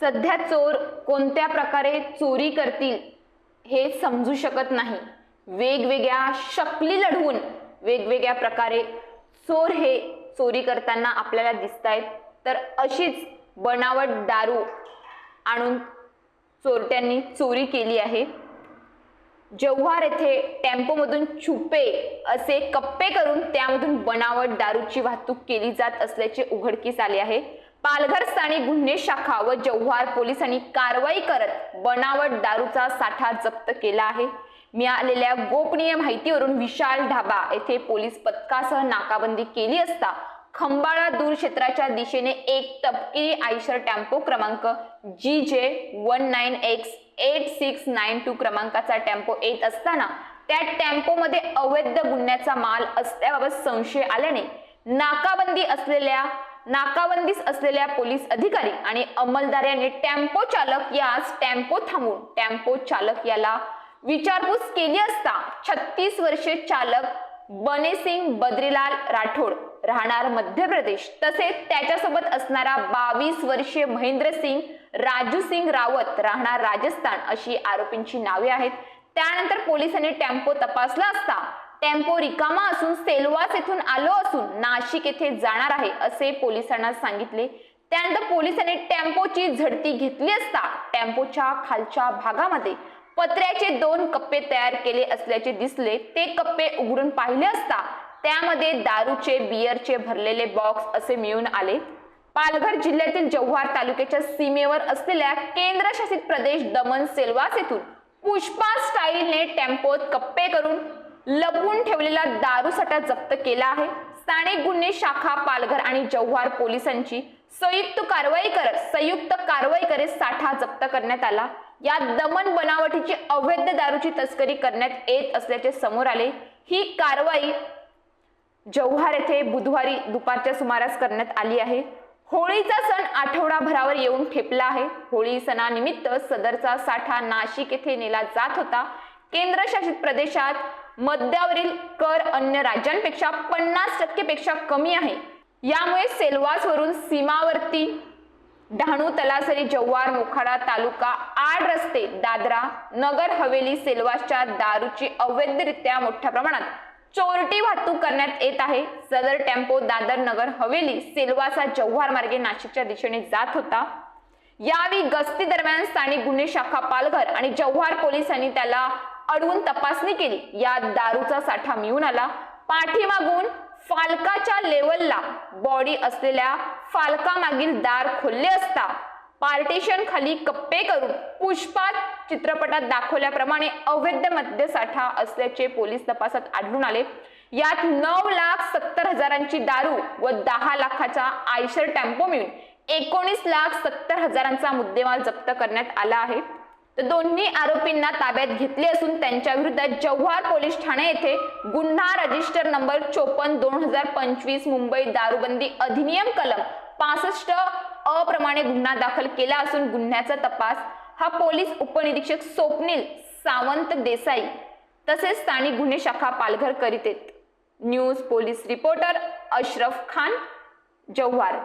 सध्या चोर कोणत्या प्रकारे चोरी करतील हे समजू शकत नाही. वेगवेगळ्या शकली लढवून वेगवेगळ्या प्रकारे चोर हे चोरी करताना आपल्याला दिसत आहेत तर अशीच बनावट दारू आणून चोरट्यांनी चोरी केली आहे. जव्हार येथे टेम्पोमधून छुपे असे कप्पे करून त्यामधून बनावट दारूची वाहतूक केली जात असल्याचे उघडकीस आले आहे. पालघर स्थानिक गुन्हे शाखा व जव्हार पोलिसांनी कारवाई करत बनावट दारूचा साठा जप्त केला आहे. मिळालेल्या गोपनीय माहितीवरून विशाल ढाबा येथे पोलीस पथकासह नाकाबंदी केली असता खंबाळा दूर क्षेत्राच्या दिशेने एक तपकिरी आयशर टेम्पो क्रमांक G J one nine X eight six nine two क्रमांकाचा टेम्पो येत असताना त्या टेम्पोमध्ये अवैध गुन्ह्याचा माल असल्याबाबत संशय आल्याने नाकाबंदी असलेल्या नाकाबंदीस असलेल्या पोलीस अधिकारी आणि अंमलदार यांनी टेम्पो चालक यास टेम्पो थांबून टेम्पो चालक याला विचारपूस केली असता छत्तीस वर्षे चालक बनेसिंग बद्रीलाल राठोड राहणार मध्य प्रदेश. तसेच त्याच्यासोबत असणारा बावीस वर्षीय महेंद्र सिंग राजू सिंग रावत राहणार राजस्थान अशी आरोपींची नावे आहेत. त्यानंतर पोलिसांनी टेम्पो तपासला असता टेम्पो रिकामा असून सेलवास येथून आलो असून नाशिक येथे जाणार आहे असे पोलिसांना सांगितले. त्यानंतर पोलिसांनी टेम्पोची झडती घेतली असता टेम्पोच्या खालच्या भागामध्ये पत्र्याचे दोन कप्पे तयार केले असल्याचे दिसले. ते कप्पे उघडून पाहिले असता त्यामध्ये दारूचे बियरचे भरलेले बॉक्स असे मिळून आले. पालघर जिल्ह्यातील जव्हार तालुक्याच्या सीमेवर असलेल्या केंद्रशासित प्रदेश दमन सेलवास येथून पुष्पा स्टाईलने टेम्पोत कप्पे करून लपवून ठेवलेला दारूसाठा जप्त केला आहे. स्थानिक गुन्हे शाखा पालघर आणि जव्हार पोलिसांची संयुक्त कारवाई करत संयुक्त कारवाई करत साठा जप्त करण्यात आला. या दमन बनावटीची अवैध दारूची तस्करी करण्यात येत असल्याचे समोर आले. ही कारवाई जव्हार येथे बुधवारी दुपारच्या सुमारास करण्यात आली आहे. होळीचा सण आठवडाभरावर येऊन ठेपला आहे. होळी सणानिमित्त सदरचा साठा नाशिक येथे नेला जात होता. केंद्रशासित प्रदेशात मद्यावरील कर अन्य राज्यांपेक्षा पन्नास टक्केपेक्षा कमी आहे. यामुळे सेलवासवरून सीमावर्ती डहाणू तलासरी जव्हार मोखाडा तालुका आड रस्ते दादरा नगर हवेली सेलवासच्या दारूची अवैधरित्या मोठ्या प्रमाणात चोरटी वाहतूक करण्यात येत आहे. सदर टेम्पो दादर नगर हवेली सेलवासा जव्हार मार्गे नाशिकच्या दिशेने जात होता. यावेळी गस्ती दरम्यान स्थानिक गुन्हे शाखा पालघर आणि जव्हार पोलिसांनी त्याला अडवून तपासणी केली. या दारूचा साठा मिळून आला. पाठीमागून फालकाच्या लेवलला बॉडी असलेल्या फालकामागील दार खोलले असता पार्टिशन खाली कप्पे करून पुष्पा चित्रपटात दाखवल्याप्रमाणे अवैध मद्यसाठा असल्याचे पोलीस तपासात आढळून आले. यात नऊ लाख सत्तर हजारांची दारू व दहा लाखाचा आयशर टेम्पो मिळून एकोणीस लाख सत्तर हजारांचा मुद्देमाल जप्त करण्यात आला आहे. तर दोन्ही आरोपींना ताब्यात घेतले असून त्यांच्या विरुद्ध जव्हार पोलीस ठाणे येथे गुन्हा रजिस्टर नंबर चोपन्न दोन हजार पंचवीस मुंबई दारूबंदी अधिनियम कलम पासष्ट अप्रमाणे गुन्हा दाखल केला असून गुन्ह्याचा तपास हा पोलीस उपनिरीक्षक स्वप्नील सावंत देसाई तसेच स्थानिक गुन्हे शाखा पालघर करीत आहेत. News police reporter Ashraf Khan Jawhar.